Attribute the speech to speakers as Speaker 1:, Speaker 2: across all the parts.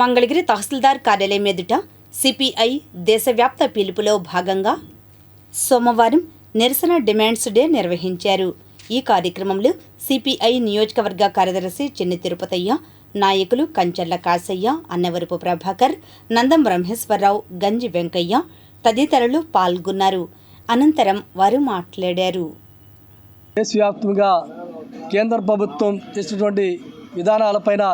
Speaker 1: మంగళగిరి తహసీల్దార్ కార్యాలయం ఎదుట సిపిఐ దేశవ్యాప్త పిలుపులో భాగంగా సోమవారం నిరసన డిమాండ్స్ డే నిర్వహించారు. ఈ కార్యక్రమంలో సిపిఐ నియోజకవర్గ కార్యదర్శి చిన్ని తిరుపతయ్య నాయకులు కంచర్ల కాసయ్య అన్నవరపు ప్రభాకర్ నందం బ్రహ్మేశ్వరరావు గంజి వెంకయ్య తదితరులు పాల్గొన్నారు. అనంతరం వారు మాట్లాడారు.
Speaker 2: దేశవ్యాప్తంగా కేంద్ర ప్రభుత్వం చేసినటువంటి విధానాలపైన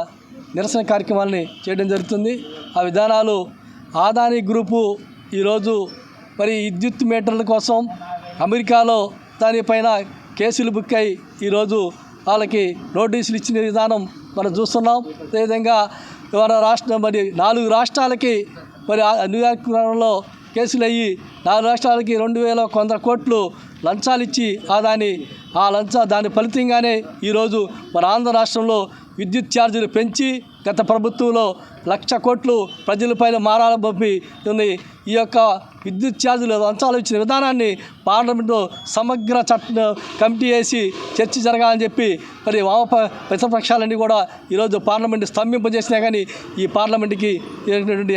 Speaker 2: నిరసన కార్యక్రమాలని చేయడం జరుగుతుంది. ఆ విధానాలు ఆదాని గ్రూపు ఈరోజు మరి విద్యుత్ మీటర్ల కోసం అమెరికాలో దానిపైన కేసులు బుక్ అయి ఈరోజు వాళ్ళకి నోటీసులు ఇచ్చిన విధానం మనం చూస్తున్నాం. అదేవిధంగా మన రాష్ట్రం మరి నాలుగు రాష్ట్రాలకి మరి ఆ న్యూయార్క్ నగరంలో కేసులు అయ్యి నాలుగు రాష్ట్రాలకి రెండు వేల వంద కోట్లు లంచాలు ఇచ్చి ఆ దాని ఆ లంచ దాని ఫలితంగానే ఈరోజు మన ఆంధ్ర రాష్ట్రంలో విద్యుత్ ఛార్జీలు పెంచి గత ప్రభుత్వంలో లక్ష కోట్లు ప్రజలపైన మారాల పంపి ఉంది. ఈ యొక్క విద్యుత్ ఛార్జీలు అంచాలు ఇచ్చిన విధానాన్ని పార్లమెంట్లో సమగ్ర చట్ట కమిటీ వేసి చర్చ జరగాలని చెప్పి మరి వామ ప్రతిపక్షాలన్నీ కూడా ఈరోజు పార్లమెంట్ స్తంభింపజేసినా కానీ ఈ పార్లమెంట్కి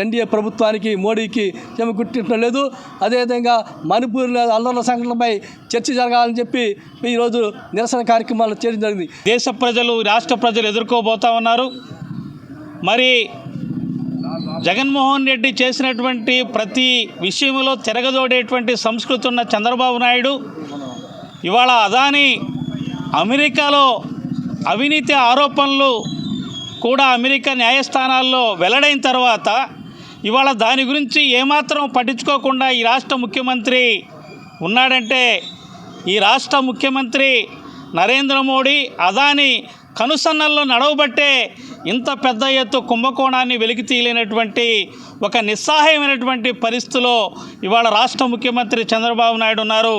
Speaker 2: ఎన్డీఏ ప్రభుత్వానికి మోడీకి చెమి గుర్తించడం లేదు అదేవిధంగా మణిపూర్ అల్లర్ల సంఘటనపై చర్చ జరగాలని చెప్పి ఈరోజు నిరసన కార్యక్రమాలు చేయడం జరిగింది.
Speaker 3: దేశ ప్రజలు రాష్ట్ర ప్రజలు ఎదుర్కోబోతా ఉన్నారు. మరి జగన్మోహన్ రెడ్డి చేసినటువంటి ప్రతి విషయంలో తిరగదోడేటువంటి సంస్కృతి ఉన్న చంద్రబాబు నాయుడు ఇవాళ అదాని అమెరికాలో అవినీతి ఆరోపణలు కూడా అమెరికా న్యాయస్థానాల్లో వెల్లడైన తర్వాత ఇవాళ దాని గురించి ఏమాత్రం పట్టించుకోకుండా ఈ రాష్ట్ర ముఖ్యమంత్రి ఉన్నాడంటే ఈ రాష్ట్ర ముఖ్యమంత్రి నరేంద్ర మోడీ అదాని కనుసన్నల్లో నడవబట్టే ఇంత పెద్ద ఎత్తు కుంభకోణాన్ని వెలికి తీయలేనటువంటి ఒక నిస్సహాయమైనటువంటి పరిస్థితిలో ఇవాళ రాష్ట్ర ముఖ్యమంత్రి చంద్రబాబు నాయుడు ఉన్నారు.